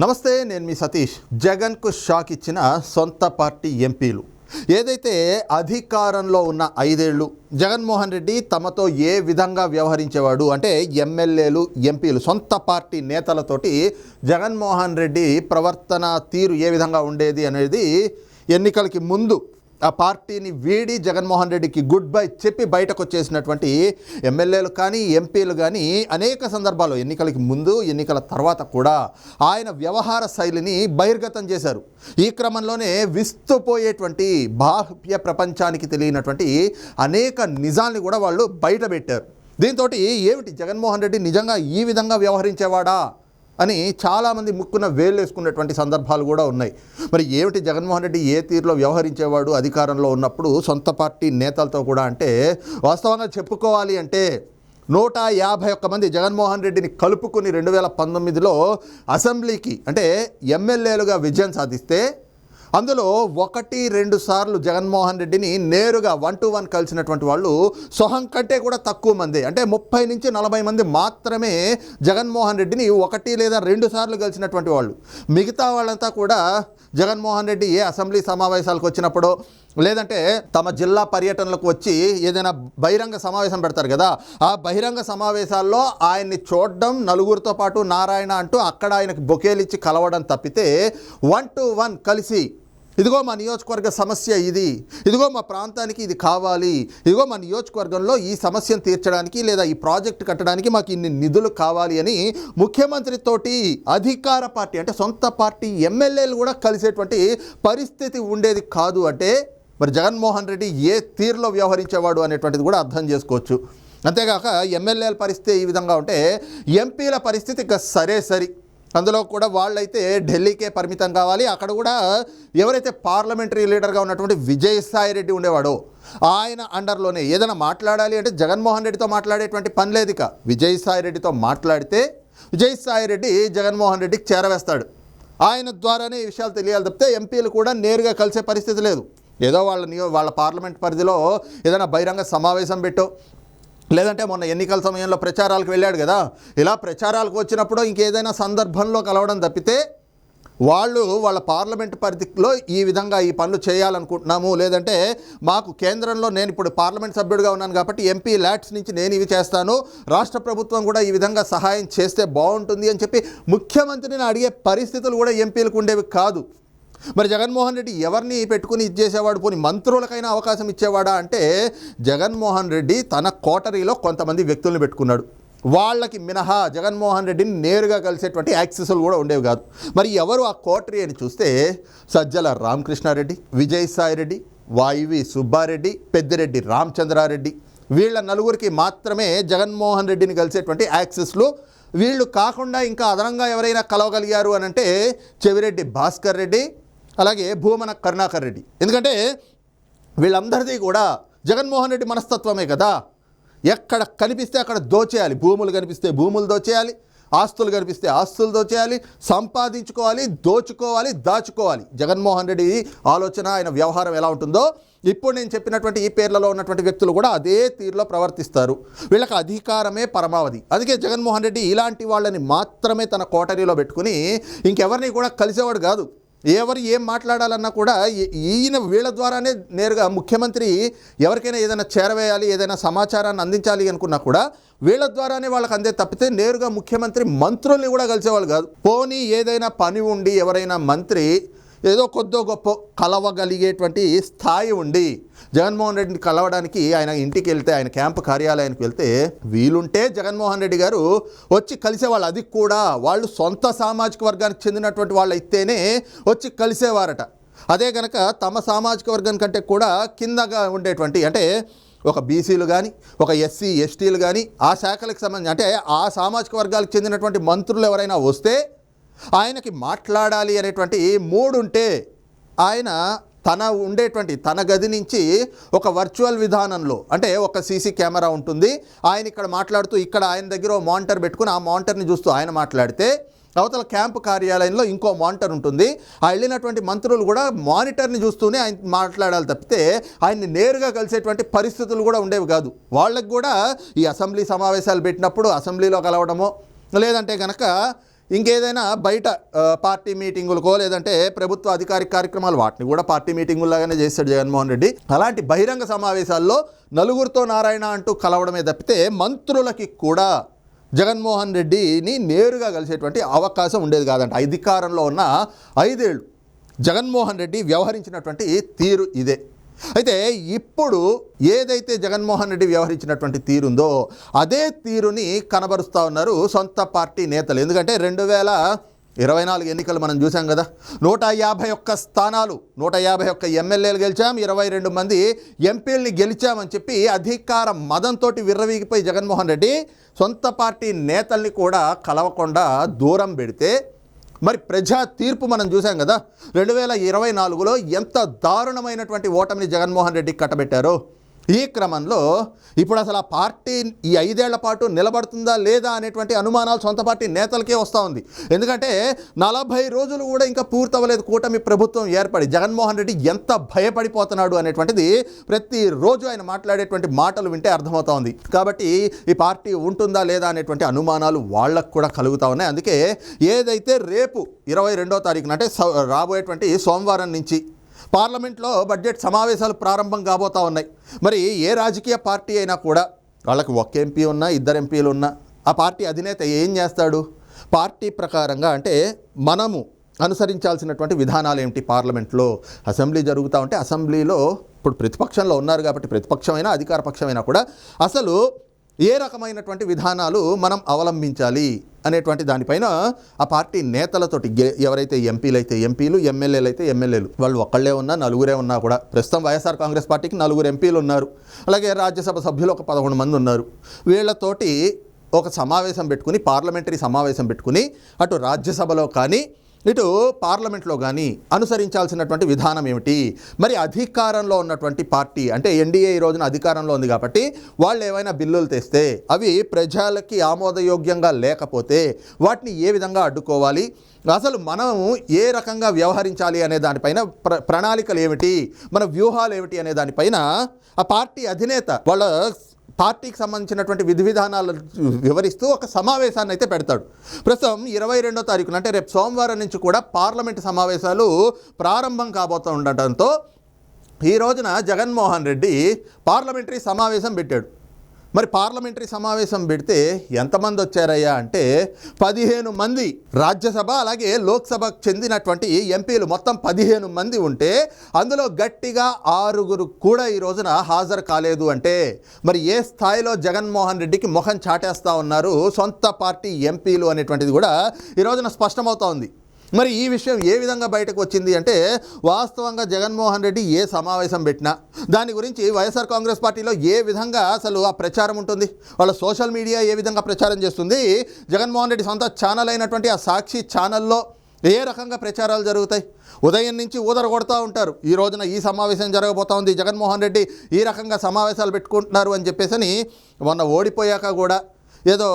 నమస్తే నేను మీ సతీష్. జగన్కు షాక్ ఇచ్చిన సొంత పార్టీ ఎంపీలు. ఏదైతే అధికారంలో ఉన్న ఐదేళ్ళు జగన్మోహన్ రెడ్డి తమతో ఏ విధంగా వ్యవహరించేవాడు అంటే ఎమ్మెల్యేలు ఎంపీలు సొంత పార్టీ నేతలతోటి జగన్మోహన్ రెడ్డి ప్రవర్తన తీరు ఏ విధంగా ఉండేది అనేది ఎన్నికలకి ముందు ఆ పార్టీని వీడి జగన్మోహన్ రెడ్డికి గుడ్ బై చెప్పి బయటకు వచ్చేసినటువంటి ఎమ్మెల్యేలు కానీ ఎంపీలు కానీ అనేక సందర్భాల్లో ఎన్నికలకి ముందు ఎన్నికల తర్వాత కూడా ఆయన వ్యవహార శైలిని బహిర్గతం చేశారు. ఈ క్రమంలోనే విస్తుపోయేటువంటి బాహ్య ప్రపంచానికి తెలియనటువంటి అనేక నిజాల్ని కూడా వాళ్ళు బయటపెట్టారు. దీంతో ఏమిటి? జగన్మోహన్ రెడ్డి నిజంగా ఈ విధంగా వ్యవహరించేవాడా? అని చాలామంది ముక్కున వేలు సందర్భాలు కూడా ఉన్నాయి. మరి ఏమిటి జగన్మోహన్ రెడ్డి ఏ తీరులో వ్యవహరించేవాడు అధికారంలో ఉన్నప్పుడు సొంత పార్టీ నేతలతో కూడా అంటే వాస్తవంగా చెప్పుకోవాలి అంటే నూట యాభై ఒక్క మంది జగన్మోహన్ రెడ్డిని కలుపుకుని రెండు వేల పంతొమ్మిదిలో అసెంబ్లీకి అంటే ఎమ్మెల్యేలుగా విజయం సాధిస్తే అందులో ఒకటి రెండు సార్లు జగన్మోహన్ రెడ్డిని నేరుగా వన్ టు వన్ కలిసినటువంటి వాళ్ళు సొహం కంటే కూడా తక్కువ మంది. అంటే ముప్పై నుంచి నలభై మంది మాత్రమే జగన్మోహన్ రెడ్డిని ఒకటి లేదా రెండు సార్లు కలిసినటువంటి వాళ్ళు. మిగతా వాళ్ళంతా కూడా జగన్మోహన్ రెడ్డి ఏ అసెంబ్లీ సమావేశాలకు వచ్చినప్పుడు లేదంటే తమ జిల్లా పర్యటనలకు వచ్చి ఏదైనా బహిరంగ సమావేశం పెడతారు కదా ఆ బహిరంగ సమావేశాల్లో ఆయన్ని చూడడం నలుగురితో పాటు నారాయణ అంటూ అక్కడ ఆయనకు బొకేలు ఇచ్చి కలవడం తప్పితే వన్ టు వన్ కలిసి ఇదిగో మా నియోజకవర్గ సమస్య ఇది. ఇదిగో మా ప్రాంతానికి ఇది కావాలి. ఇదిగో మా నియోజకవర్గంలో ఈ సమస్యను తీర్చడానికి లేదా ఈ ప్రాజెక్ట్ కట్టడానికి మాకు ఇన్ని నిధులు కావాలి అని ముఖ్యమంత్రితోటి అధికార పార్టీ అంటే సొంత పార్టీ ఎమ్మెల్యేలు కూడా కలిసేటువంటి పరిస్థితి ఉండేది కాదు అంటే మరి జగన్మోహన్ రెడ్డి ఏ తీరులో వ్యవహరించేవాడు అనేటువంటిది కూడా అర్థం చేసుకోవచ్చు. అంతేగాక ఎమ్మెల్యేల పరిస్థితి ఈ విధంగా ఉంటే ఎంపీల పరిస్థితి ఇంకా సరే సరి. అందులో కూడా వాళ్ళైతే ఢిల్లీకే పరిమితం కావాలి. అక్కడ కూడా ఎవరైతే పార్లమెంటరీ లీడర్గా ఉన్నటువంటి విజయసాయి రెడ్డి ఉండేవాడో ఆయన అండర్లోనే ఏదైనా మాట్లాడాలి అంటే జగన్మోహన్ రెడ్డితో మాట్లాడేటువంటి పని లేదు ఇక. విజయసాయి రెడ్డితో మాట్లాడితే విజయసాయి రెడ్డి జగన్మోహన్ రెడ్డికి చేరవేస్తాడు. ఆయన ద్వారానే ఈ విషయాలు తెలియాలి తప్పితే ఎంపీలు కూడా నేరుగా కలిసే పరిస్థితి లేదు. ఏదో వాళ్ళ నియో వాళ్ళ పార్లమెంట్ పరిధిలో ఏదైనా బహిరంగ సమావేశం పెట్టో లేదంటే మొన్న ఎన్నికల సమయంలో ప్రచారాలకు వెళ్ళాడు కదా. ఇలా ప్రచారాలకు వచ్చినప్పుడు ఇంకేదైనా సందర్భంలో కలవడం తప్పితే వాళ్ళు వాళ్ళ పార్లమెంట్ పరిధిలో ఈ విధంగా ఈ పనులు చేయాలనుకుంటున్నాము. లేదంటే మాకు కేంద్రంలో నేను ఇప్పుడు పార్లమెంట్ సభ్యుడిగా ఉన్నాను కాబట్టి ఎంపీ ల్యాట్స్ నుంచి నేను ఇవి చేస్తాను. రాష్ట్ర ప్రభుత్వం కూడా ఈ విధంగా సహాయం చేస్తే బాగుంటుంది అని చెప్పి ముఖ్యమంత్రిని అడిగే పరిస్థితులు కూడా ఎంపీలకు ఉండేవి కాదు. మరి జగన్మోహన్ రెడ్డి ఎవరిని పెట్టుకుని ఇచ్చేసేవాడు పోని మంత్రులకైనా అవకాశం ఇచ్చేవాడా? అంటే జగన్మోహన్ రెడ్డి తన కోటరీలో కొంతమంది వ్యక్తులను పెట్టుకున్నాడు. వాళ్ళకి మినహా జగన్మోహన్ రెడ్డిని నేరుగా కలిసేటువంటి యాక్సెస్లు కూడా ఉండేవి కాదు. మరి ఎవరు ఆ కోటరీ అని చూస్తే సజ్జల రామకృష్ణారెడ్డి విజయసాయి రెడ్డి వాయువి సుబ్బారెడ్డి పెద్దిరెడ్డి రామచంద్రారెడ్డి. వీళ్ళ నలుగురికి మాత్రమే జగన్మోహన్ రెడ్డిని కలిసేటువంటి యాక్సెస్లు. వీళ్ళు కాకుండా ఇంకా అదనంగా ఎవరైనా కలవగలిగారు అని అంటే చెవిరెడ్డి భాస్కర్ రెడ్డి అలాగే భూమన కరుణాకర్ రెడ్డి. ఎందుకంటే వీళ్ళందరిది కూడా జగన్మోహన్ రెడ్డి మనస్తత్వమే కదా. ఎక్కడ కనిపిస్తే అక్కడ దోచేయాలి. భూములు కనిపిస్తే భూములు దోచేయాలి. ఆస్తులు కనిపిస్తే ఆస్తులు దోచేయాలి. సంపాదించుకోవాలి దోచుకోవాలి దాచుకోవాలి. జగన్మోహన్ రెడ్డి ఆలోచన ఆయన వ్యవహారం ఎలా ఉంటుందో ఇప్పుడు నేను చెప్పినటువంటి ఈ పేర్లలో ఉన్నటువంటి వ్యక్తులు కూడా అదే తీరులో ప్రవర్తిస్తారు. వీళ్ళకి అధికారమే పరమావధి. అందుకే జగన్మోహన్ రెడ్డి ఇలాంటి వాళ్ళని మాత్రమే తన కోటరీలో పెట్టుకుని ఇంకెవరిని కూడా కలిసేవాడు కాదు. ఎవరు ఏం మాట్లాడాలన్నా కూడా ఈయన వీళ్ళ ద్వారానే నేరుగా ముఖ్యమంత్రి ఎవరికైనా ఏదైనా చేరవేయాలి ఏదైనా సమాచారాన్ని అందించాలి అనుకున్నా కూడా వీళ్ళ ద్వారానే వాళ్ళకి అందే తప్పితే నేరుగా ముఖ్యమంత్రి మంత్రుల్ని కూడా కలిసేవాళ్ళు కాదు. పోనీ ఏదైనా పని ఉండి ఎవరైనా మంత్రి ఏదో కొద్దో గొప్ప కలవగలిగేటువంటి స్థాయి ఉండి జగన్మోహన్ రెడ్డిని కలవడానికి ఆయన ఇంటికి వెళ్తే ఆయన క్యాంపు కార్యాలయానికి వెళ్తే వీలుంటే జగన్మోహన్ రెడ్డి గారు వచ్చి కలిసేవాళ్ళు. అది కూడా వాళ్ళు సొంత సామాజిక వర్గానికి చెందినటువంటి వాళ్ళు అయితేనే వచ్చి కలిసేవారట. అదే కనుక తమ సామాజిక వర్గం కంటే కూడా కిందగా ఉండేటువంటి అంటే ఒక బీసీలు కానీ ఒక ఎస్సీ ఎస్టీలు కానీ ఆ శాఖలకు సంబంధించి అంటే ఆ సామాజిక వర్గాలకు చెందినటువంటి మంత్రులు ఎవరైనా వస్తే ఆయనకి మాట్లాడాలి అనేటువంటి మూడు ఉంటే ఆయన తన ఉండేటువంటి తన గది నుంచి ఒక వర్చువల్ విధానంలో అంటే ఒక సీసీ కెమెరా ఉంటుంది. ఆయన ఇక్కడ మాట్లాడుతూ ఇక్కడ ఆయన దగ్గర మానిటర్ పెట్టుకుని ఆ మానిటర్ని చూస్తూ ఆయన మాట్లాడితే అవతల క్యాంపు కార్యాలయంలో ఇంకో మానిటర్ ఉంటుంది. ఆ వెళ్ళినటువంటి మంత్రులు కూడా మానిటర్ని చూస్తూనే ఆయన మాట్లాడాలి తప్పితే ఆయన్ని నేరుగా కలిసేటువంటి పరిస్థితులు కూడా ఉండేవి కాదు. వాళ్ళకు కూడా ఈ అసెంబ్లీ సమావేశాలు పెట్టినప్పుడు అసెంబ్లీలో కలవడమో లేదంటే కనుక ఇంకేదైనా బయట పార్టీ మీటింగులకో లేదంటే ప్రభుత్వ అధికారిక కార్యక్రమాలు వాటిని కూడా పార్టీ మీటింగులాగానే చేస్తాడు జగన్మోహన్ రెడ్డి. అలాంటి బహిరంగ సమావేశాల్లో నలుగురితో నారాయణ అంటూ కలవడమే తప్పితే మంత్రులకి కూడా జగన్మోహన్ రెడ్డిని నేరుగా కలిసేటువంటి అవకాశం ఉండేది కాదంట. అధికారంలో ఉన్న ఐదేళ్ళు జగన్మోహన్ రెడ్డి వ్యవహరించినటువంటి తీరు ఇదే. అయితే ఇప్పుడు ఏదైతే జగన్మోహన్ రెడ్డి వ్యవహరించినటువంటి తీరుందో అదే తీరుని కనబరుస్తూ ఉన్నారు సొంత పార్టీ నేతలు. ఎందుకంటే రెండు వేల ఇరవై నాలుగు ఎన్నికలు మనం చూసాం కదా. నూట యాభై ఒక్క స్థానాలు నూట యాభై ఒక్క ఎమ్మెల్యేలు గెలిచాం ఇరవై రెండు మంది ఎంపీల్ని గెలిచామని చెప్పి అధికార మదంతో విర్రవీగిపోయి జగన్మోహన్ రెడ్డి సొంత పార్టీ నేతల్ని కూడా కలవకుండా దూరం పెడితే మరి ప్రజా తీర్పు మనం చూసాం కదా రెండు వేల ఇరవై నాలుగులో ఎంత దారుణమైనటువంటి ఓటమిని జగన్మోహన్ రెడ్డి కట్టబెట్టారో. ఈ క్రమంలో ఇప్పుడు అసలు ఆ పార్టీ ఈ ఐదేళ్ళ పాటు నిలబడుతుందా లేదా అనేటువంటి అనుమానాలు సొంత పార్టీ నేతలకే వస్తూ ఉంది. ఎందుకంటే నలభై రోజులు కూడా ఇంకా పూర్తవ్వలేదు కూటమి ప్రభుత్వం ఏర్పడి. జగన్మోహన్ రెడ్డి ఎంత భయపడిపోతున్నాడు అనేటువంటిది ప్రతిరోజు ఆయన మాట్లాడేటువంటి మాటలు వింటే అర్థమవుతా ఉంది. కాబట్టి ఈ పార్టీ ఉంటుందా లేదా అనేటువంటి అనుమానాలు వాళ్ళకు కూడా కలుగుతూ ఉన్నాయి. అందుకే ఏదైతే రేపు ఇరవై రెండో తారీఖున అంటే రాబోయేటువంటి సోమవారం నుంచి పార్లమెంట్లో బడ్జెట్ సమావేశాలు ప్రారంభం కాబోతా ఉన్నాయి. మరి ఏ రాజకీయ పార్టీ అయినా కూడా వాళ్ళకి ఒక్క ఎంపీ ఉన్నా ఇద్దరు ఎంపీలు ఉన్నా ఆ పార్టీ అధినేత ఏం చేస్తాడు? పార్టీ ప్రకారంగా అంటే మనము అనుసరించాల్సినటువంటి విధానాలు ఏమిటి? పార్లమెంట్లో అసెంబ్లీ జరుగుతూ ఉంటే అసెంబ్లీలో ఇప్పుడు ప్రతిపక్షంలో ఉన్నారు కాబట్టి ప్రతిపక్షమైనా అధికార పక్షమైనా కూడా అసలు ఏ రకమైనటువంటి విధానాలు మనం అవలంబించాలి? అనేటువంటి దానిపైన ఆ పార్టీ నేతలతోటి గె- ఎవరైతే ఎంపీలు అయితే ఎంపీలు ఎమ్మెల్యేలు అయితే ఎమ్మెల్యేలు వాళ్ళు ఒక్కళ్ళే ఉన్నా నలుగురే ఉన్నా కూడా ప్రస్తుతం వైఎస్ఆర్ కాంగ్రెస్ పార్టీకి నలుగురు ఎంపీలు ఉన్నారు. అలాగే రాజ్యసభ సభ్యులు ఒక పదకొండు మంది ఉన్నారు. వీళ్ళతోటి ఒక సమావేశం పెట్టుకుని పార్లమెంటరీ సమావేశం పెట్టుకుని అటు రాజ్యసభలో కానీ ఇటు పార్లమెంట్లో కానీ అనుసరించాల్సినటువంటి విధానం ఏమిటి? మరి అధికారంలో ఉన్నటువంటి పార్టీ అంటే ఎన్డీఏ ఈ రోజున అధికారంలో ఉంది కాబట్టి వాళ్ళు ఏవైనా బిల్లులు తెస్తే అవి ప్రజలకి ఆమోదయోగ్యంగా లేకపోతే వాటిని ఏ విధంగా అడ్డుకోవాలి? అసలు మనం ఏ రకంగా వ్యవహరించాలి అనే దానిపైన ప్ర ప్రణాళికలు ఏమిటి? మన వ్యూహాలు ఏమిటి అనే దానిపైన ఆ పార్టీ అధినేత వాళ్ళ పార్టీకి సంబంధించినటువంటి విధి విధానాలు వివరిస్తూ ఒక సమావేశాన్ని అయితే పెడతాడు. ప్రస్తుతం ఇరవై రెండో తారీఖున అంటే రేపు సోమవారం నుంచి కూడా పార్లమెంటు సమావేశాలు ప్రారంభం కాబోతూ ఉండటంతో ఈ రోజున జగన్మోహన్ రెడ్డి పార్లమెంటరీ సమావేశం పెట్టాడు. మరి పార్లమెంటరీ సమావేశం పెడితే ఎంతమంది వచ్చారయ్యా అంటే పదిహేను మంది రాజ్యసభ అలాగే లోక్సభకు చెందినటువంటి ఎంపీలు మొత్తం పదిహేను మంది ఉంటే అందులో గట్టిగా ఆరుగురు కూడా ఈ రోజున హాజరు కాలేదు అంటే మరి ఏ స్థాయిలో జగన్మోహన్ రెడ్డికి ముఖం చాటేస్తా ఉన్నారు సొంత పార్టీ ఎంపీలు అనేటువంటిది కూడా ఈ రోజున స్పష్టమవుతా ఉంది. మరి ఈ విషయం ఏ విధంగా బయటకు వచ్చింది అంటే వాస్తవంగా జగన్మోహన్ రెడ్డి ఏ సమావేశం పెట్టినా దాని గురించి వైఎస్ఆర్ కాంగ్రెస్ పార్టీలో ఏ విధంగా అసలు ఆ ప్రచారం ఉంటుంది వాళ్ళ సోషల్ మీడియా ఏ విధంగా ప్రచారం చేస్తుంది జగన్మోహన్ రెడ్డి సొంత ఛానల్ అయినటువంటి ఆ సాక్షి ఛానల్లో ఏ రకంగా ప్రచారాలు జరుగుతాయి? ఉదయం నుంచి ఊదర కొడతా ఉంటారు. ఈ రోజున ఈ సమావేశం జరగబోతా ఉంది జగన్మోహన్ రెడ్డి ఈ రకంగా సమావేశాలు పెట్టుకుంటున్నారు అని చెప్పేసి మొన్న ఓడిపోయాక కూడా ఏదో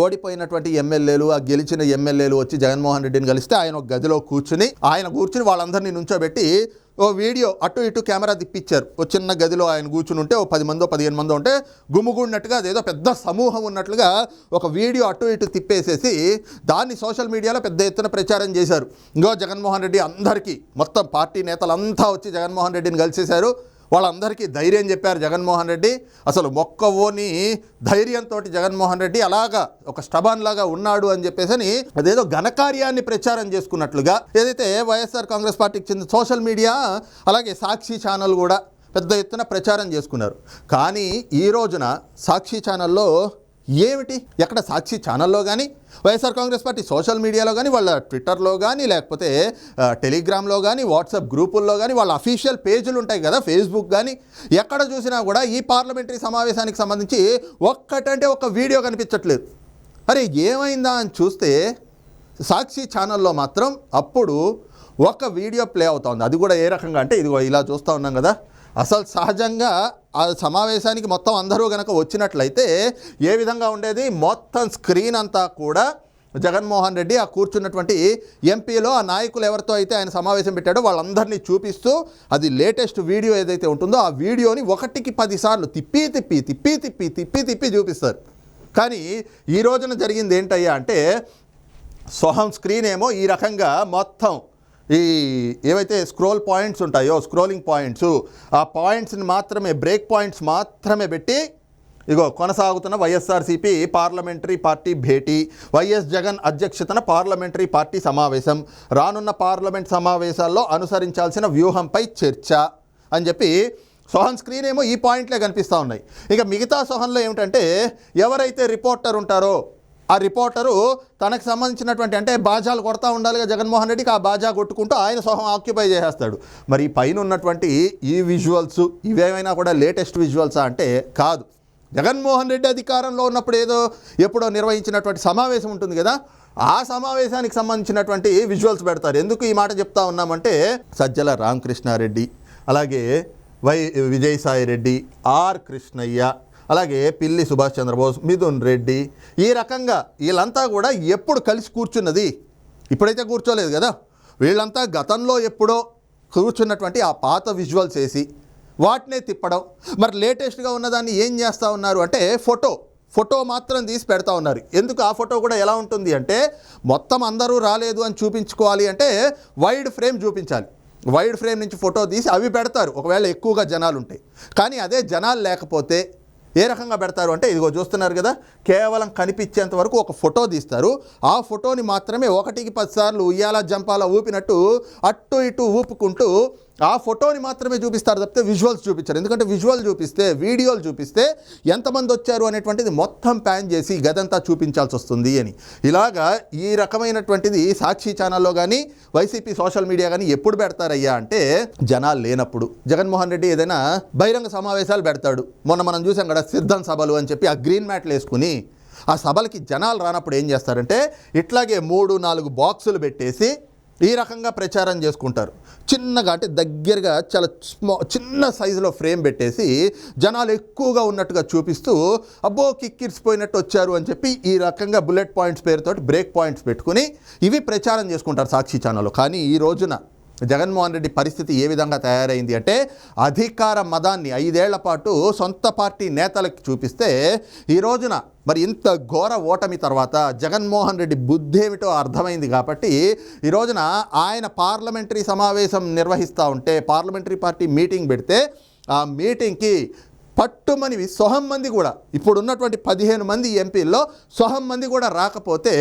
ఓడిపోయినటువంటి ఎమ్మెల్యేలు ఆ గెలిచిన ఎమ్మెల్యేలు వచ్చి జగన్మోహన్ రెడ్డిని కలిస్తే ఆయన ఒక గదిలో కూర్చుని ఆయన కూర్చుని వాళ్ళందరినీ నుంచోబెట్టి ఓ వీడియో అటు ఇటు కెమెరా తిప్పించారు ఓ చిన్న గదిలో ఆయన కూర్చుని ఉంటే ఓ పది మందో పదిహేను మందో ఉంటే గుమ్ముగుడినట్టుగా అదేదో పెద్ద సమూహం ఉన్నట్లుగా ఒక వీడియో అటు ఇటు తిప్పేసేసి దాన్ని సోషల్ మీడియాలో పెద్ద ఎత్తున ప్రచారం చేశారు. ఇంకో జగన్మోహన్ రెడ్డి అందరికీ మొత్తం పార్టీ నేతలంతా వచ్చి జగన్మోహన్ రెడ్డిని కలిసేశారు. వాళ్ళందరికీ ధైర్యం చెప్పారు జగన్మోహన్ రెడ్డి. అసలు మొక్కవోని ధైర్యంతో జగన్మోహన్ రెడ్డి అలాగా ఒక స్టబాన్ లాగా ఉన్నాడు అని చెప్పేసి అదేదో ఘనకార్యాన్ని ప్రచారం చేసుకున్నట్లుగా ఏదైతే వైఎస్ఆర్ కాంగ్రెస్ పార్టీకి చెందిన సోషల్ మీడియా అలాగే సాక్షి ఛానల్ కూడా పెద్ద ఎత్తున ప్రచారం చేసుకున్నారు. కానీ ఈ రోజున సాక్షి ఛానల్లో ఏమిటి? ఎక్కడ సాక్షి ఛానల్లో కానీ వైఎస్ఆర్ కాంగ్రెస్ పార్టీ సోషల్ మీడియాలో కానీ వాళ్ళ ట్విట్టర్లో కానీ లేకపోతే టెలిగ్రామ్లో కానీ వాట్సాప్ గ్రూపుల్లో కానీ వాళ్ళ అఫీషియల్ పేజీలు ఉంటాయి కదా ఫేస్బుక్ కానీ ఎక్కడ చూసినా కూడా ఈ పార్లమెంటరీ సమావేశానికి సంబంధించి ఒక్కటంటే ఒక వీడియో కనిపించట్లేదు. అరే ఏమైందా అని చూస్తే సాక్షి ఛానల్లో మాత్రం అప్పుడు ఒక వీడియో ప్లే అవుతోంది అది కూడా ఏ రకంగా అంటే ఇదిగో ఇలా చూస్తూ ఉన్నాం కదా అసలు సహజంగా ఆ సమావేశానికి మొత్తం అందరూ కనుక వచ్చినట్లయితే ఏ విధంగా ఉండేది? మొత్తం స్క్రీన్ అంతా కూడా జగన్మోహన్ రెడ్డి ఆ కూర్చున్నటువంటి ఎంపీలో ఆ నాయకులు ఎవరితో అయితే ఆయన సమావేశం పెట్టాడో వాళ్ళందరినీ చూపిస్తూ అది లేటెస్ట్ వీడియో ఏదైతే ఉంటుందో ఆ వీడియోని ఒకటికి పదిసార్లు తిప్పి తిప్పి తిప్పి తిప్పి తిప్పి తిప్పి చూపిస్తారు. కానీ ఈ రోజున జరిగింది ఏంటయ్యా అంటే సొహం స్క్రీన్ ఏమో ఈ రకంగా మొత్తం ఈ ఏవైతే స్క్రోల్ పాయింట్స్ ఉంటాయో స్క్రోలింగ్ పాయింట్స్ ఆ పాయింట్స్ని మాత్రమే బ్రేక్ పాయింట్స్ మాత్రమే పెట్టి ఇగో కొనసాగుతున్న వైఎస్ఆర్సీపీ పార్లమెంటరీ పార్టీ భేటీ వైఎస్ జగన్ అధ్యక్షతన పార్లమెంటరీ పార్టీ సమావేశం రానున్న పార్లమెంట్ సమావేశాల్లో అనుసరించాల్సిన వ్యూహంపై చర్చ అని చెప్పి సోహన్ స్క్రీన్ ఏమో ఈ పాయింట్లే కనిపిస్తూ ఉన్నాయి. ఇక మిగతా సోహన్లో ఏమిటంటే ఎవరైతే రిపోర్టర్ ఉంటారో ఆ రిపోర్టరు తనకు సంబంధించినటువంటి అంటే బాజాలు కొడతా ఉండాలిగా జగన్మోహన్ రెడ్డికి ఆ బాజా కొట్టుకుంటూ ఆయన సొహం ఆక్యుపై చేసేస్తాడు. మరి పైన ఉన్నటువంటి ఈ విజువల్స్ ఇవేమైనా కూడా లేటెస్ట్ విజువల్సా అంటే కాదు. జగన్మోహన్ రెడ్డి అధికారంలో ఉన్నప్పుడు ఏదో ఎప్పుడో నిర్వహించినటువంటి సమావేశం ఉంటుంది కదా ఆ సమావేశానికి సంబంధించినటువంటి విజువల్స్ పెడతారు. ఎందుకు ఈ మాట చెప్తా ఉన్నామంటే సజ్జల రామకృష్ణారెడ్డి అలాగే వై విజయసాయి రెడ్డి ఆర్ కృష్ణయ్య అలాగే పిల్లి సుభాష్ చంద్రబోస్ మిథున్ రెడ్డి ఈ రకంగా వీళ్ళంతా కూడా ఎప్పుడు కలిసి కూర్చున్నది? ఇప్పుడైతే కూర్చోలేదు కదా? వీళ్ళంతా గతంలో ఎప్పుడో కూర్చున్నటువంటి ఆ పాత విజువల్స్ వేసి వాటినే తిప్పడం మరి లేటెస్ట్గా ఉన్నదాన్ని ఏం చేస్తూ ఉన్నారు అంటే ఫోటో ఫోటో మాత్రం తీసి పెడతా ఉన్నారు. ఎందుకు ఆ ఫోటో కూడా ఎలా ఉంటుంది అంటే మొత్తం అందరూ రాలేదు అని చూపించుకోవాలి అంటే వైడ్ ఫ్రేమ్ చూపించాలి. వైడ్ ఫ్రేమ్ నుంచి ఫోటో తీసి అవి పెడతారు. ఒకవేళ ఎక్కువగా జనాలు ఉంటాయి కానీ అదే జనాలు లేకపోతే ఏ రకంగా పెడతారు అంటే ఇదిగో చూస్తున్నారు కదా కేవలం కనిపించేంత వరకు ఒక ఫోటో తీస్తారు. ఆ ఫోటోని మాత్రమే ఒకటికి పదిసార్లు ఉయ్యాల జంపాల ఊపినట్టు అటు ఇటు ఊపుకుంటూ ఆ ఫోటోని మాత్రమే చూపిస్తారు తప్పితే విజువల్స్ చూపించారు. ఎందుకంటే విజువల్ చూపిస్తే వీడియోలు చూపిస్తే ఎంతమంది వచ్చారు అనేటువంటిది మొత్తం ప్యాన్ చేసి గదంతా చూపించాల్సి వస్తుంది అని. ఇలాగా ఈ రకమైనటువంటిది సాక్షి ఛానల్లో కానీ వైసీపీ సోషల్ మీడియా కానీ ఎప్పుడు పెడతారయ్యా అంటే జనాలు లేనప్పుడు. జగన్మోహన్ రెడ్డి ఏదైనా బహిరంగ సమావేశాలు పెడతాడు. మొన్న మనం చూసాం కదా సిద్ధం సభలు అని చెప్పి ఆ గ్రీన్ మ్యాట్లు వేసుకుని ఆ సభలకి జనాలు రానప్పుడు ఏం చేస్తారంటే ఇట్లాగే మూడు నాలుగు బాక్సులు పెట్టేసి ఈ రకంగా ప్రచారం చేసుకుంటారు. చిన్నగా అంటే దగ్గరగా చాలా స్మా చిన్న సైజులో ఫ్రేమ్ పెట్టేసి జనాలు ఎక్కువగా ఉన్నట్టుగా చూపిస్తూ అబ్బో కిక్కిరిసిపోయినట్టు వచ్చారు అని చెప్పి ఈ రకంగా బుల్లెట్ పాయింట్స్ పేరుతోటి బ్రేక్ పాయింట్స్ పెట్టుకుని ఇవి ప్రచారం చేసుకుంటారు సాక్షి ఛానల్లో. కానీ ఈ రోజున జగన్మోహన్ రెడ్డి పరిస్థితి ఏ విధంగా తయారైంది అంటే అధికార మదాన్ని ఐదేళ్ళ పాటు సొంత పార్టీ నేతలకు చూపిస్తే ఈ రోజున మరి ఇంత ఘోర ఓటమి తర్వాత జగన్మోహన్ రెడ్డి బుద్ధి ఏమిటో అర్థమైంది కాబట్టి ఈ రోజున ఆయన పార్లమెంటరీ సమావేశం నిర్వహిస్తూ ఉంటే పార్లమెంటరీ పార్టీ మీటింగ్ పెడితే ఆ మీటింగ్కి పట్టుమనివి సొహం మంది కూడా ఇప్పుడున్నటువంటి పదిహేను మంది ఎంపీల్లో సొహం మంది కూడా రాకపోతే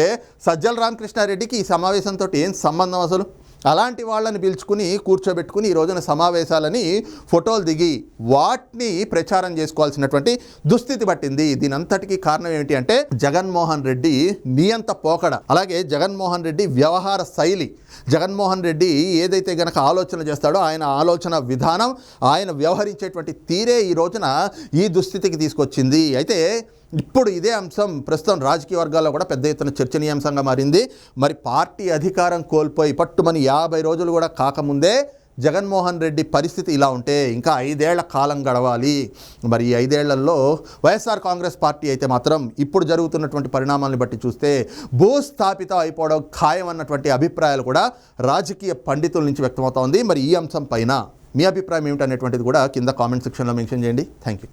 సజ్జల రామకృష్ణారెడ్డికి ఈ సమావేశంతో ఏం సంబంధం అసలు? అలాంటి వాళ్ళని పిలుచుకుని కూర్చోబెట్టుకుని ఈ రోజున సమావేశాలని ఫోటోలు దిగి వాటిని ప్రచారం చేసుకోవాల్సినటువంటి దుస్థితి పట్టింది. దీని అంతటికీ కారణం ఏమిటి అంటే జగన్మోహన్ రెడ్డి నియంత పోకడ. అలాగే జగన్మోహన్ రెడ్డి వ్యవహార శైలి. జగన్మోహన్ రెడ్డి ఏదైతే గనక ఆలోచన చేస్తాడో ఆయన ఆలోచన విధానం ఆయన వ్యవహరించేటువంటి తీరే ఈ రోజున ఈ దుస్థితికి తీసుకొచ్చింది. అయితే ఇప్పుడు ఇదే అంశం ప్రస్తుతం రాజకీయ వర్గాల్లో కూడా పెద్ద ఎత్తున చర్చనీయాంశంగా మారింది. మరి పార్టీ అధికారం కోల్పోయి పట్టుమని యాభై రోజులు కూడా కాకముందే జగన్మోహన్ రెడ్డి పరిస్థితి ఇలా ఉంటే ఇంకా ఐదేళ్ళ కాలం గడవాలి. మరి ఈ ఐదేళ్ళలో వైఎస్ఆర్ కాంగ్రెస్ పార్టీ అయితే మాత్రం ఇప్పుడు జరుగుతున్నటువంటి పరిణామాలను బట్టి చూస్తే భూస్థాపితం అయిపోవడం ఖాయం అన్నటువంటి అభిప్రాయాలు కూడా రాజకీయ పండితుల నుంచి వ్యక్తమవుతోంది మరి ఈ అంశం పైన మీ అభిప్రాయం ఏమిటనేటువంటిది కూడా కింద కామెంట్ సెక్షన్లో మెన్షన్ చేయండి. Thank you